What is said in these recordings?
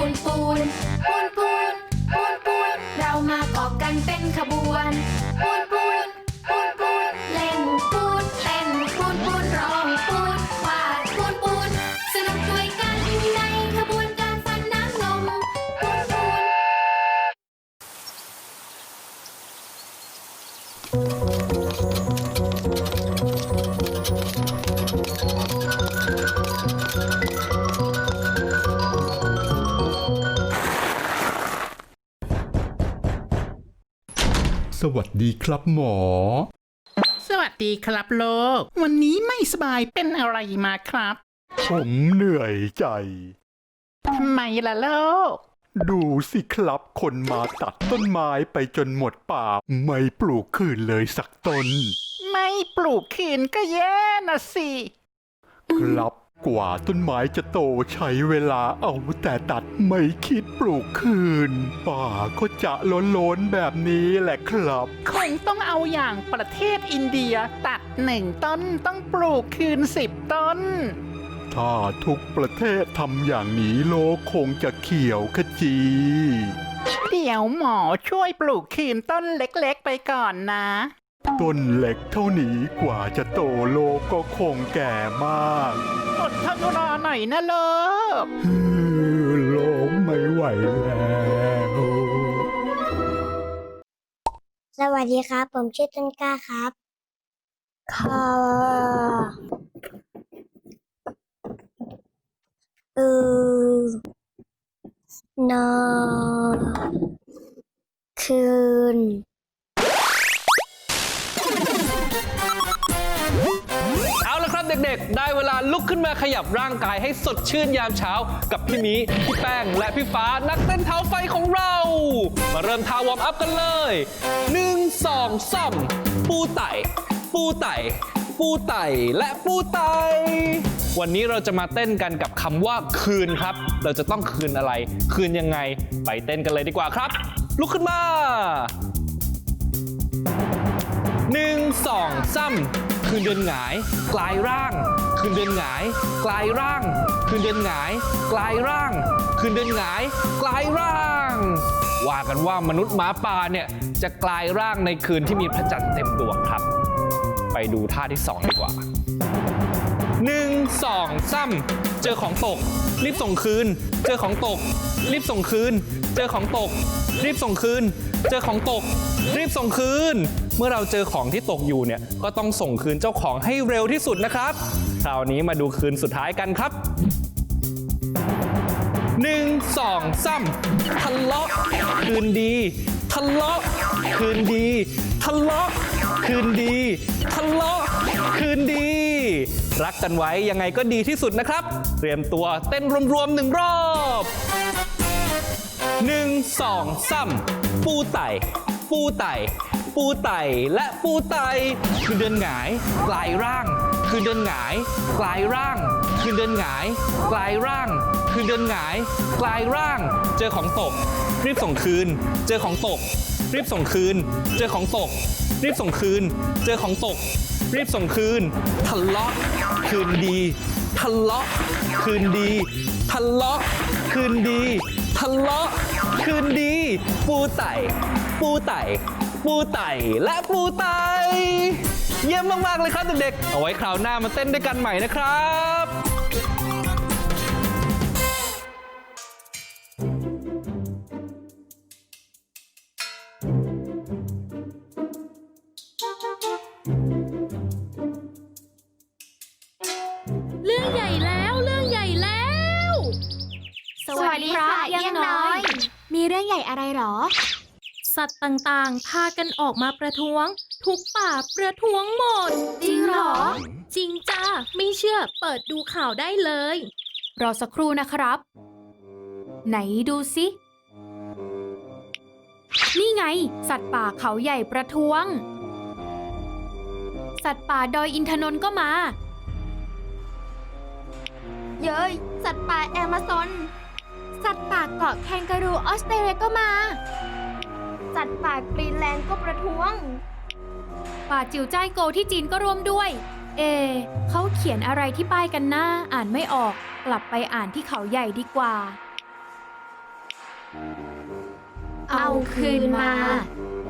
ปูนปูนปูนปูนปูนปูนเรามาเกาะกันเป็นขบวนปู สวัสดีครับหมอ สวัสดีครับโลก วันนี้ไม่สบายเป็นอะไรมาครับ ผมเหนื่อยใจ ทำไมล่ะโลก ดูสิครับคนมาตัดต้นไม้ไปจนหมดป่า ไม่ปลูกคืนเลยสักต้น ไม่ปลูกคืนก็แย่นะสิ ครับ กว่าต้นไม้จะโตใช้เวลาเอาแต่ตัดไม่คิดปลูกคืน ป่าก็จะล้นๆแบบนี้แหละครับ คงต้องเอาอย่างประเทศอินเดียตัดหนึ่งต้นต้องปลูกคืนสิบต้น ถ้าทุกประเทศทำอย่างนี้โลกคงจะเขียวขจี เดี๋ยวหมอช่วยปลูกคืนต้นเล็กๆไปก่อนนะ ต้นเล็กเท่านี้กว่าจะโตโลกก็คงแก่มาก อดทนรอหน่อยนะโลกฮือโลกไม่ไหวแล้ว สวัสดีครับ ผมชื่อต้นกล้าครับคออือนอคืน เด็กๆ ได้เวลาลุกขึ้นมาขยับร่างกายให้สดชื่นยามเช้า กับพี่มีพี่แป้ง และพี่ฟ้านักเต้นเท้าไฟของเรา มาเริ่มท่าวอร์มอัพกันเลย 1 2 3 ปูไต่ ปูไต่ ปูไต่และปูไต่วันนี้เราจะมาเต้นกันกับคำว่าคืนครับ เราจะต้องคืนอะไร คืนยังไง ไปเต้นกันเลยดีกว่าครับ ลุกขึ้นมา หนึ่งสองซ้ำคืนเดือนหงาย กลายร่าง คืนเดือนหงาย กลายร่าง คืนเดือนหงาย กลายร่าง คืนเดือนหงาย กลายร่าง ว่ากันว่ามนุษย์หมาป่าเนี่ยจะกลายร่างในคืนที่มีพระจันทร์เต็มดวงครับ ไปดูท่าที่สองดีกว่าหนึ่งสองซ้ำเจอของตก รีบส่งคืน เจอของตก รีบส่งคืน เจอของตก รีบส่งคืน เจอของตก รีบส่งคืน เมื่อเราเจอของที่ตกอยู่เนี่ยก็ต้องส่งคืนเจ้าของให้เร็วที่สุดนะครับคราวนี้มาดูคืนสุดท้ายกันครับหนึ่งสองซ้ำทะเลาะคืนดี ทะเลาะคืนดี ทะเลาะคืนดี ทะเลาะคืนดี รักกันไว้ยังไงก็ดีที่สุดนะครับ เตรียมตัวเต้นรวมๆหนึ่งรอบหนึ่งสองซ้ำปูไต่ ปูไต่ ปูไต่และปูไต่คือเดินหงายกลายร่าง คือเดินหงายกลายร่าง คือเดินหงายกลายร่าง คือเดินหงายกลายร่าง เจอของตก รีบส่งคืน เจอของตก รีบส่งคืน เจอของตก รีบส่งคืน เจอของตก รีบส่งคืนทะเลาะคืนดีทะเลาะคืนดีทะเลาะคืนดีทะเลาะคืนดี ปูไต่ปูไต่ ปูไต่และปูไต่เยี่ยมมาก ๆ เลยครับเด็กๆ เอาไว้คราวหน้ามาเต้นด้วยกันใหม่นะครับเรื่องใหญ่แล้วเรื่องใหญ่แล้ว สวัสดีค่ะเอี้ยงน้อย มีเรื่องใหญ่อะไรหรอ สัตว์ต่างๆ พากันออกมาประท้วง ทุกป่าประท้วงหมด จริงเหรอ จริงจ้าไม่เชื่อเปิดดูข่าวได้เลย รอสักครู่นะครับ ไหนดูสิ นี่ไง สัตว์ป่าเขาใหญ่ประท้วง สัตว์ป่าดอยอินทนนท์ก็มา เย้ย สัตว์ป่าแอมะซอน สัตว์ป่าเกาะแคนการูออสเตรเลียก็มา สัตว์ป่ากรีนแลนด์ก็ประท้วง ป่าจิ๋วจ้ายโกที่จีนก็ร่วมด้วย เอ เขาเขียนอะไรที่ป้ายกันหน้าอ่านไม่ออก กลับไปอ่านที่เขาใหญ่ดีกว่า เอาคืนมา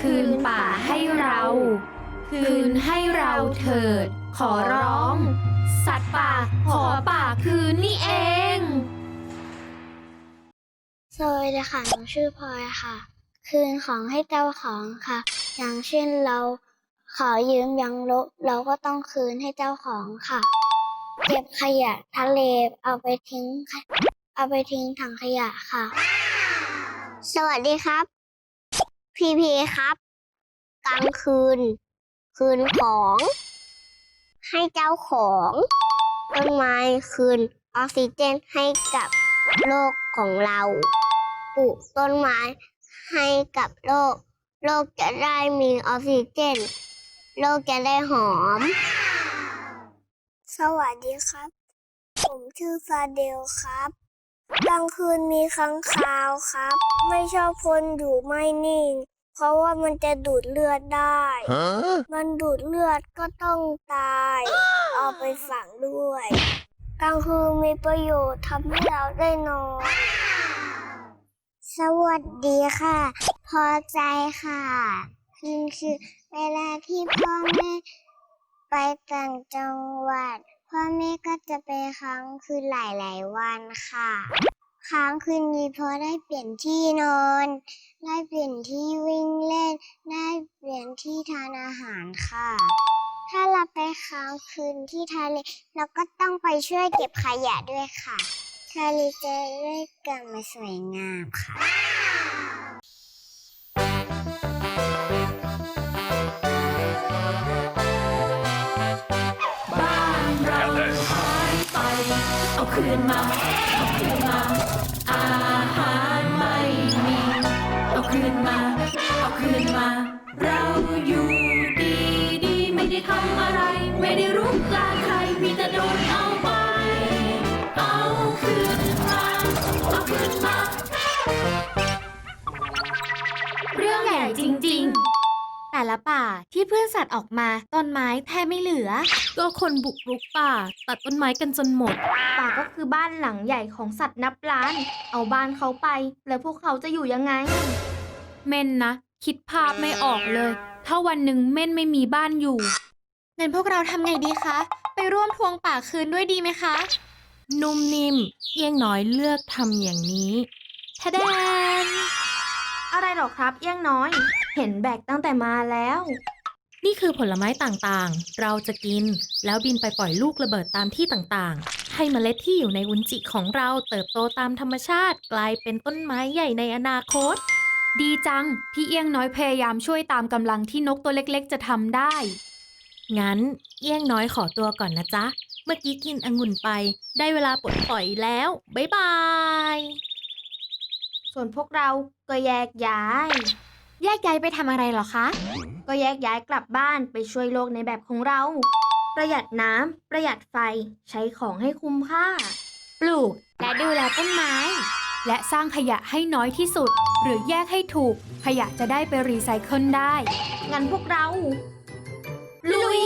คืนป่าให้เรา คืนให้เราเถิด ขอร้อง สัตว์ป่าขอป่าคืนนี่เอง สวัสดีค่ะหนูชื่อพลอยค่ะ คืนของให้เจ้าของค่ะ อย่างเช่นเราขอยืมยังลบเราก็ต้องคืนให้เจ้าของค่ะ เก็บขยะทะเลเอาไปทิ้งเอาไปทิ้งถังขยะค่ะ สวัสดีครับ พีพีครับกลางคืน คืนของ ให้เจ้าของต้นไม้คืนออกซิเจนให้กับโลกของเรา ปลูกต้นไม้ ให้กับโลก โลกจะได้มีออกซิเจน โลกจะได้หอม สวัสดีครับ ผมชื่อฟาเดลครับกลางคืนมีค้างคาวครับ ไม่ชอบคนอยู่ไม่นิ่ง เพราะว่ามันจะดูดเลือดได้ มันดูดเลือดก็ต้องตาย เอาไปฝังด้วยกลางคืนมีประโยชน์ทำให้เราได้นอน สวัสดีค่ะ พอใจค่ะคืนคือเวลาที่พ่อแม่ไปต่างจังหวัด พ่อแม่ก็จะไปค้างคืนหลาย ๆ วันค่ะ ค้างคืนนี้เพราะได้เปลี่ยนที่นอน ได้เปลี่ยนที่วิ่งเล่น ได้เปลี่ยนที่ทานอาหารค่ะ ถ้าเราไปค้างคืนที่ทะเลเราก็ต้องไปช่วยเก็บขยะด้วยค่ะ ทะเลจะได้กลับมาสวยงามค่ะ บ้านเราหายไป เอาคืนมา เอาคืนมา อาหารไม่มี เอาคืนมา เอาคืนมา เราอยู่ดีดีไม่ได้ทำอะไร ไม่ได้รุกราใคร มีแต่โดนเอา เอาคืนมาเรื่องใหญ่จริง ๆ แต่ละป่าที่เพื่อนสัตว์ออกมาต้นไม้แทบไม่เหลือ ก็คนบุกรุกป่า ตัดต้นไม้กันจนหมด ป่าก็คือบ้านหลังใหญ่ของสัตว์นับล้าน เอาบ้านเขาไป แล้วพวกเขาจะอยู่ยังไง เม่นนะ คิดภาพไม่ออกเลย ถ้าวันหนึ่งเม่นไม่มีบ้านอยู่งั้นพวกเราทำไงดีคะ ไปร่วมทวงป่าคืนด้วยดีไหมคะ นุ่มนิ่ม เอี้ยงน้อยเลือกทำอย่างนี้ทะแดนอะไรหรอครับเอี้ยงน้อย เห็นแบกตั้งแต่มาแล้ว นี่คือผลไม้ต่างๆ เราจะกิน แล้วบินไปปล่อยลูกระเบิดตามที่ต่างๆ ให้เมล็ดที่อยู่ในวุ้นจิของเราเติบโตตามธรรมชาติกลายเป็นต้นไม้ใหญ่ในอนาคต ดีจัง พี่เอี้ยงน้อยพยายามช่วยตามกำลังที่นกตัวเล็กๆ จะทำได้ งั้น เอี้ยงน้อยขอตัวก่อนนะจ๊ะ เมื่อกี้กินองุ่นไป ได้เวลาปลดปล่อยแล้ว บ๊ายบาย ส่วนพวกเราก็แยกย้าย แยกย้ายไปทำอะไรเหรอคะ ก็แยกย้ายกลับบ้านไปช่วยโลกในแบบของเรา ประหยัดน้ำประหยัดไฟใช้ของให้คุ้มค่า ปลูกและดูแลต้นไม้ และสร้างขยะให้น้อยที่สุด หรือแยกให้ถูก ขยะจะได้ไปรีไซเคิลได้ งั้นพวกเรา ลุย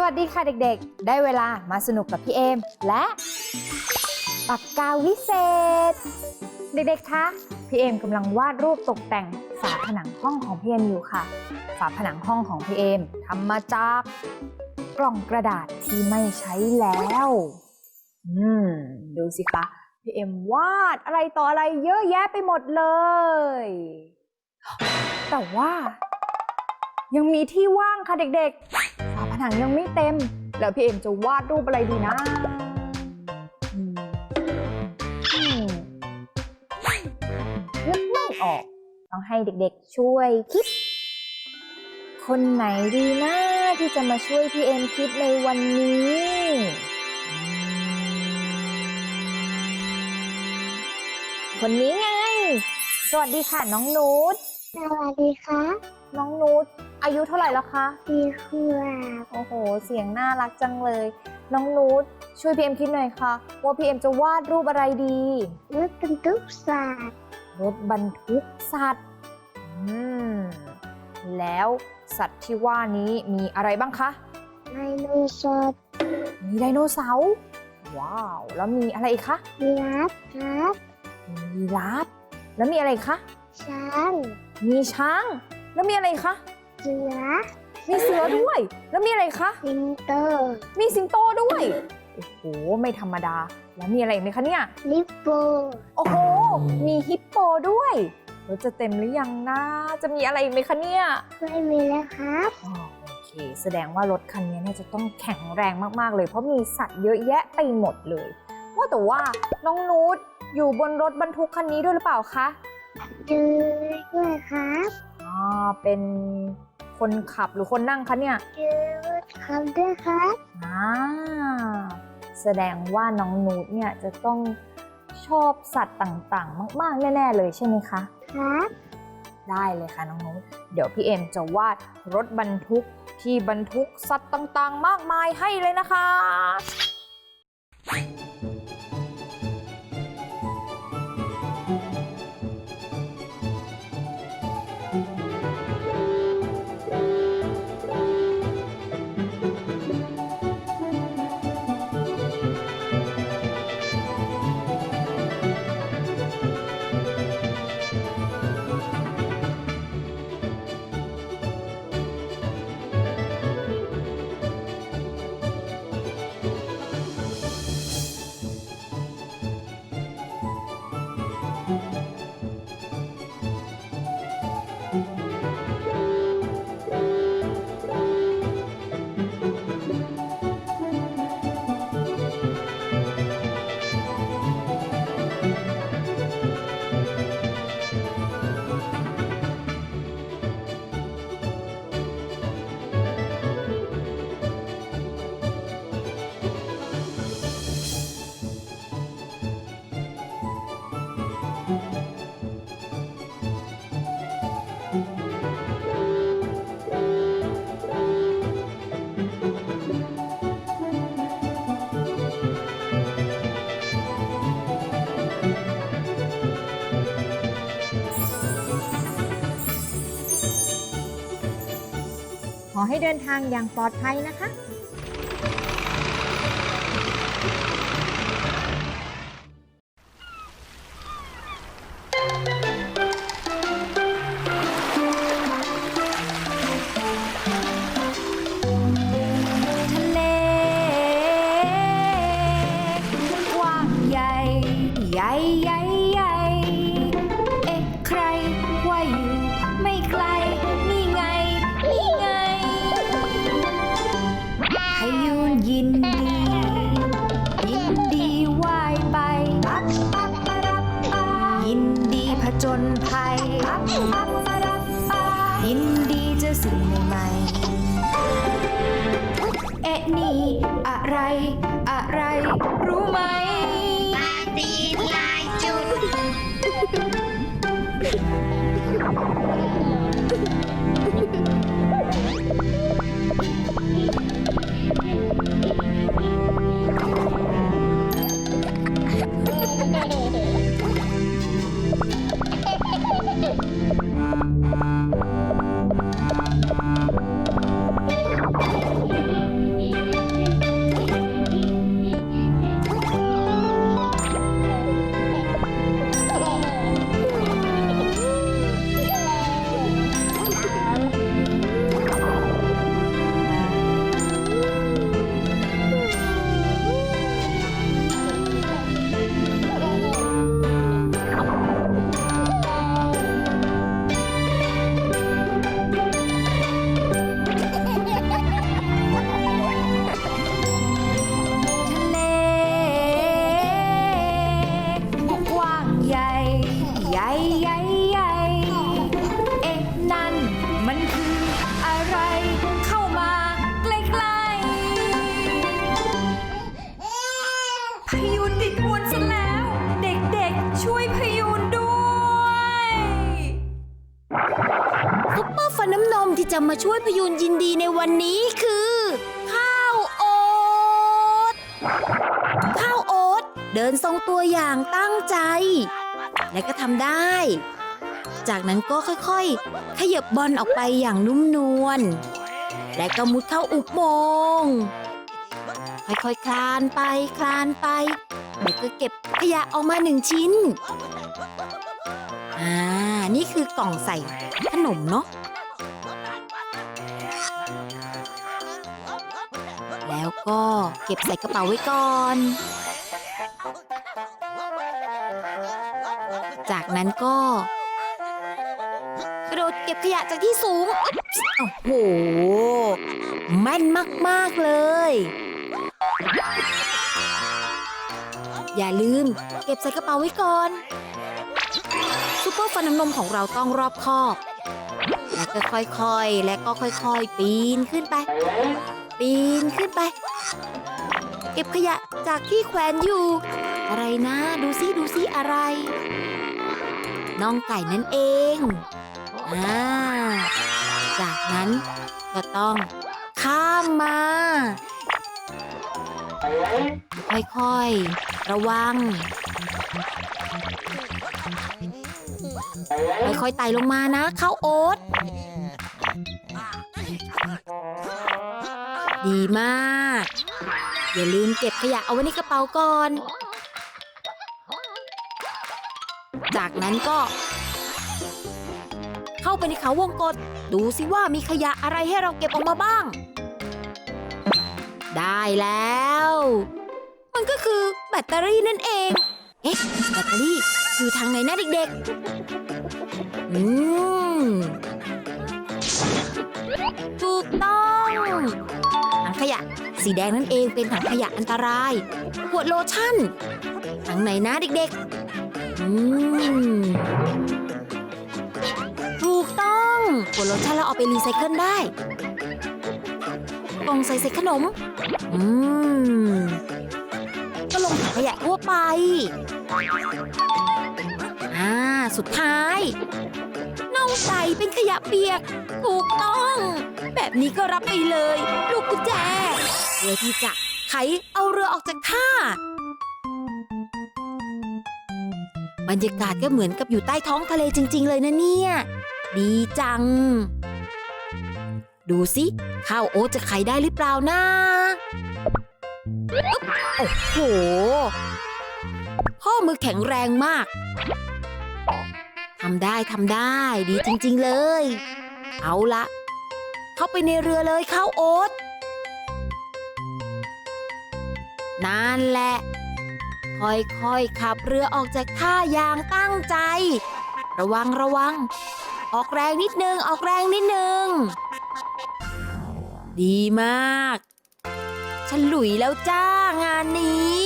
สวัสดีค่ะเด็กๆ ได้เวลามาสนุกกับพี่เอม และปากกาวิเศษ เด็กๆ คะ พี่เอมกำลังวาดรูปตกแต่งฝาผนังห้องของพี่เอมอยู่ค่ะ ฝาผนังห้องของพี่เอมทำมาจากกล่องกระดาษที่ไม่ใช้แล้ว อืม ดูสิคะ พี่เอมวาดอะไรต่ออะไรเยอะแยะไปหมดเลย แต่ว่า ยังมีที่ว่างค่ะเด็กๆ ผนังยังไม่เต็ม แล้วพี่เอ็มจะวาดรูปอะไรดีนะอืมอืมนึกไม่ออกต้องให้เด็กๆช่วยคิด คนไหนดีนะที่จะมาช่วยพี่เอ็มคิดในวันนี้อืมคนนี้ไง สวัสดีค่ะน้องนูตสวัสดีค่ะ น้องนูต อายุเท่าไหร่แล้วคะพี่ขวบโอ้โห เสียงน่ารักจังเลย น้องนูตช่วยพีเอ็มคิดหน่อยค่ะ ว่าพีเอ็มจะวาดรูปอะไรดีรถบรรทุกศาสตร์รถบรรทุกสัตว์อืมแล้วสัตว์ที่ว่านี้มีอะไรบ้างคะไดโนเสาร์มีไดโนเสาร์ว้าว แล้วมีอะไรอีกคะยีราฟครับมียีราฟแล้วมีอะไรอีกคะช้าง มีช้าง แล้วมีอะไรอีกคะ เสือ มีเสือด้วย แล้วมีอะไรอีกคะ สิงโต มีสิงโตด้วย โอ้โห ไม่ธรรมดา แล้วมีอะไรอีกไหมคะเนี่ย ลิปโป โอ้โห มีฮิปโปด้วยรถจะเต็มหรือยังนะ จะมีอะไรอีกไหมคะเนี่ยไม่มีแล้วครับ อ๋อโอเค แสดงว่ารถคันนี้เนี่ยจะต้องแข็งแรงมากๆเลย เพราะมีสัตว์เยอะแยะไปหมดเลย ว่าแต่ว่าน้องนูตอยู่บนรถบรรทุกคันนี้ด้วยหรือเปล่าคะจือด้วยครับ อ๋อ เป็น คนขับหรือคนนั่งคะเนี่ยจือคำด้วยครับอ่าแสดงว่าน้องนูตเนี่ยจะต้องชอบสัตว์ต่างๆ มากๆ แน่ ๆ เลยใช่ไหมคะ ครับ ได้เลยค่ะน้องนุชเดี๋ยวพี่เอ็มจะวาดรถบรรทุกที่บรรทุกสัตว์ต่างๆ มากมายให้เลยนะคะ ให้เดินทางอย่างปลอดภัยนะคะ ยินดีเจอสิ่งใหม่ๆเอ๊ะนี่ อะไร อะไร รู้ไหม จะมาช่วยพยูนยินดีในวันนี้คือ ข้าวโอ๊ตข้าวโอ๊ตเดินทรงตัวอย่างตั้งใจ และก็ทำได้ จากนั้นก็ค่อยๆ ขยับบอลออกไปอย่างนุ่มนวลและก็มุดเข้าอุโมงค์ค่อยๆคลานไปคลานไปเด็กก็เก็บขยะออกมาหนึ่งชิ้น อ่า นี่คือกล่องใส่ขนมเนาะ ก็เก็บใส่กระเป๋าไว้ก่อน จากนั้นก็ กระโดดเก็บขยะจากที่สูง โอ้โห แม่นมาก ๆ เลย อย่าลืมเก็บใส่กระเป๋าไว้ก่อน ซุปเปอร์ฟันน้ำนมของเราต้องรอบคอบ และก็ค่อยๆ และก็ค่อยๆ ปีนขึ้นไป ปีนขึ้นไป ก็บขยะจากที่แขวนอยู่ อะไรนะ ดูซิดูซิอะไร น้องไก่นั่นเองอ่าจากนั้นก็ต้องข้ามมา ค่อยๆ ระวัง ค่อยๆไต่ลงมานะ เข้าโอ๊ต ดีมาก อย่าลืมเก็บขยะเอาไว้ในกระเป๋าก่อน จากนั้นก็ เข้าไปในเขาวงกตดูสิว่ามีขยะอะไรให้เราเก็บออกมาบ้าง ได้แล้ว มันก็คือแบตเตอรี่นั่นเอง เอ๊ะ แบตเตอรี่อยู่ทางไหนนะเด็กๆ อืม ถูกต้องถัง ขยะ สีแดงนั่นเองเป็นถังขยะอันตราย ขวดโลชั่นถังไหนนะเด็กๆ อืม ถูกต้องขวดโลชั่นเราเอาไปรีไซเคิลได้กล่องใส่ใส่ขนม อืม ก็ลงถังขยะทั่วไป อ่า สุดท้ายน่องไก่เป็นขยะเปียก ถูกต้อง แบบนี้ก็รับไปเลย ลูกกุญแจเพื่อที่จะไขเอาเรือออกจากท่า บรรยากาศก็เหมือนกับอยู่ใต้ท้องทะเลจริง ๆ เลยนะเนี่ย ดีจัง ดูสิข้าวโอ๊ตจะไขได้หรือเปล่านะโอ้โหข้อมือแข็งแรงมากทำได้ทำได้ดีจริง ๆ เลย เอาละ เข้าไปในเรือเลยข้าวโอ๊ตนั่นแหละ ค่อยๆขับเรือออกจากท่าอย่างตั้งใจ ระวังระวัง ออกแรงนิดนึง ออกแรงนิดนึง ดีมากฉลุยแล้วจ้างานนี้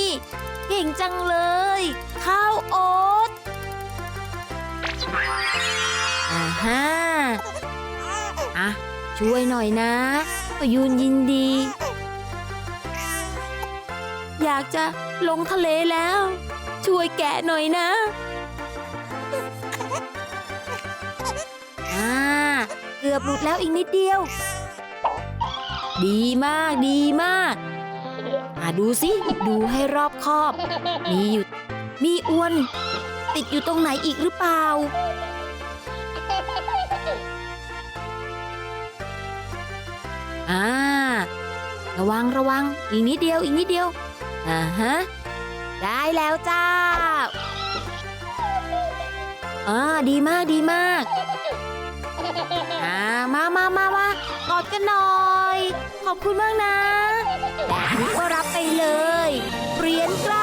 เก่งจังเลย ข้าวโอ๊ตอ่าฮะอะ ช่วยหน่อยนะประยูนยินดี อยากจะลงทะเลแล้ว ช่วยแกะหน่อยนะอ่าเกือบหลุดแล้วอีกนิดเดียว ดีมากดีมากมาดูสิ ดูให้รอบคอบ มีอยู่ มีอวน ติดอยู่ตรงไหนอีกหรือเปล่า อ่า ระวังระวัง อีกนิดเดียว อีกนิดเดียว อ่าฮะ ได้แล้วจ้าอ่าดีมากดีมาก อ่า มามามามา กอดกันหน่อย ขอบคุณมากนะแบบนี้ก็รับไปเลย เหรียญกล้า